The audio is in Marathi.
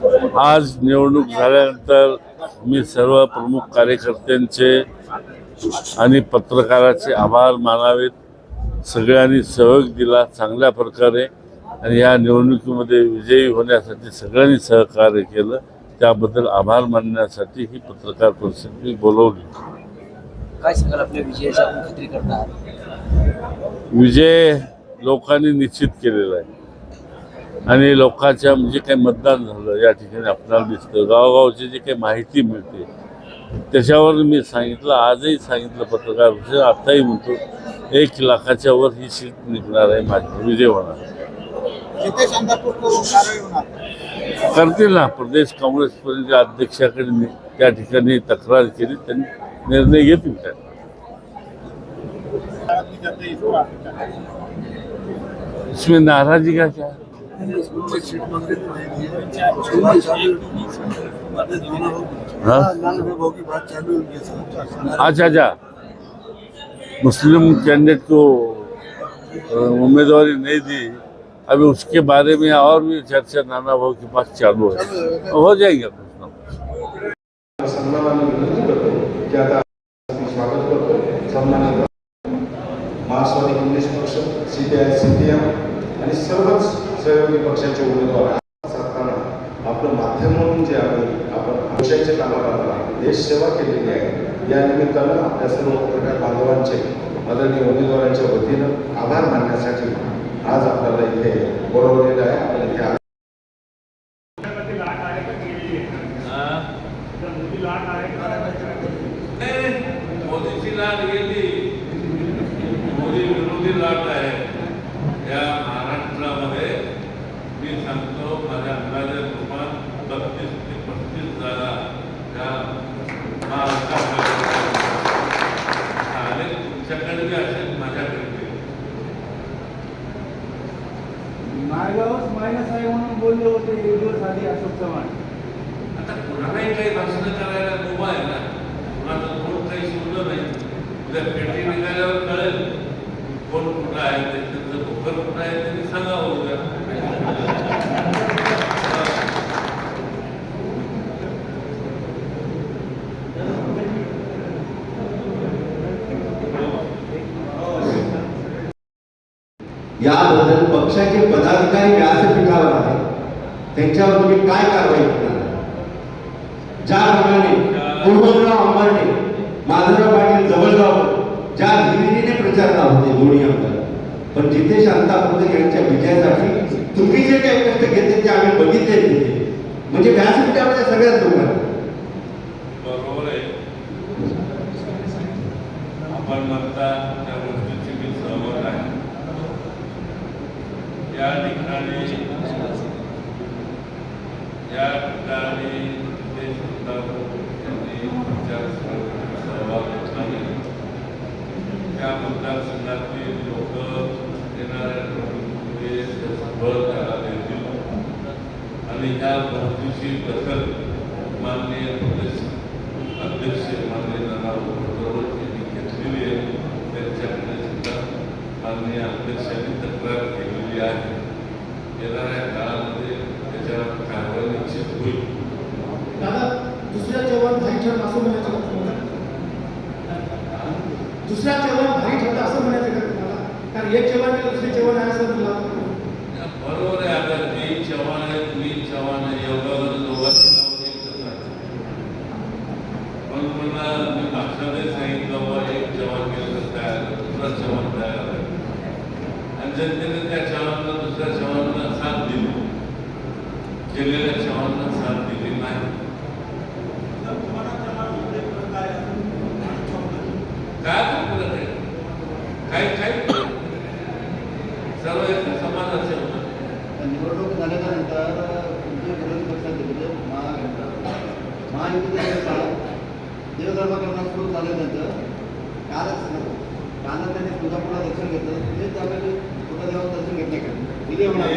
आज निवडणूक झाल्यानंतर मी सर्व प्रमुख कार्यकर्त्यांचे आणि पत्रकाराचे आभार मानावेत. सगळ्यांनी सहयोग दिला चांगल्या प्रकारे आणि या निवडणुकीमध्ये विजयी होण्यासाठी सगळ्यांनी सहकार्य केलं. त्याबद्दल आभार मानण्यासाठी ही पत्रकार परिषद मी बोलवली. काय सांगाल आपल्या विजयाची आपण खात्री करणार विजय लोकांनी निश्चित केलेला आहे. आणि लोकांच्या म्हणजे काही मतदान झालं या ठिकाणी आपल्याला दिसतं. गावगावची जी काही माहिती मिळते त्याच्यावर मी सांगितलं आजही सांगितलं पत्रकार आताही म्हणतो एक लाखाच्या वर ही सीट निघणार आहे माझी विजय होणार. करतील ना प्रदेश काँग्रेसपर्यंत अध्यक्षाकडे नि- त्या ठिकाणी तक्रार केली त्यांनी निर्णय घेतील त्या इसमें नाराजी का क्या है? हाँ? अच्छा अच्छा। मुस्लिम कैंडिडेट को उम्मीदवारी नहीं दी। अभी उसके बारे में और भी चर्चा नाना भाव के पास चालू है। हो जाएगा कुछ ना कुछ। सन्मानाने विनंती करतो की आता मी स्वागत करतो सन्मानित मार्क्सवादी कम्युनिस्ट पक्ष C P I C P M आणि सर्वच सहयोगी पक्षाचे उमेदवार असताना आपलं माध्यम म्हणून जे आहे आपण पक्षाचे पक्षाच्या कामाला देशसेवा केलेली आहे या निमित्तानं आपल्या सर्व पत्रकार बांधवांचे आदरणीय उमेदवारांच्या वतीनं आभार मानण्यासाठी आज आपल्याला इथे बोलवलेलं आहे. आपण इथे मोदीची लाट गेली. मोदी विरोधी लाट आहे. मायगावच मायनस आहे म्हणून बोलले होते एक दिवस आधी अशोक चव्हाण. आता कुणालाही काही भाषण करायला मुभा आहे ना कुणाचं कोण काही सुटलं नाही. उद्या पेटी निघाल्यावर कळेल कोण कुठं आहे ते त्यांचं कुठं आहे त्यांनी सांगावं उद्या याबद्दल पक्षाचे पदाधिकारी व्यासपीठावर आहेत. त्यांच्यावर तुम्ही काय कारवाई करणार? ज्याप्रमाणे कुलवंतराव अंबारणे माधवराव पाटील जवळगाव ज्या हिरिरीने प्रचारला होते दोन्ही आमदार. पण जिथे शांतापूर यांच्या विजयासाठी तुम्ही जे काही कष्ट घेतले ते आम्ही बघितले म्हणजे व्यासपीठावर सगळ्याच लोकांना बरोबर आहे आपण म्हणता त्या गोष्टीची मी सहमत आहे या ठिकाणी या ठिकाणी ते सुद्धा सहभाग घेतला त्या मतदारसंघातील लोक येणाऱ्या त्याला देतील आणि ह्या गोष्टीची दखल माननीय प्रदेश अध्यक्ष माननीय नाना यांनी घेतलेली आहे त्यांच्याकडे सुद्धा माननीय अध्यक्षांनी तक्रार केलेली आहे. येणाऱ्या काळामध्ये त्याच्यावर कारवाई निश्चित होईल. दादा दुसऱ्या भारी ठरला असं म्हणायचं का दुसऱ्या चव्हाण भारी ठरला असं म्हणायचं का तुम्हाला? कारण एक चव्हाण गेला दुसरे चव्हाण आहे असं म्हणलं बरोबर आहे. आता मी चव्हाण आहे तुम्ही चव्हाण आहे. दोघांचं आहे पण मला मी भाषणातही सांगितलं एक जवान गेलं तर आलं दुसरा जवान तयार आहे. आणि जनतेने त्या जवानला दुसऱ्या जवानला साथ दिली केलेल्या जवानला साथ दिली नाही. काय फरक आहे? काय काय? सर्व समान असेल निवडणूक झाल्याच्यानंतर तुमचे विरोधी पक्षाचे म्हणजे महायुतीचे महायुतीच्या देवधर्म करणं सुरू झाल्यानंतर कालच कालच त्यांनी तुळजापूरला दर्शन घेतलं. ते त्यामध्ये कुठं देवाचं दर्शन घेतलं का? विजय होणार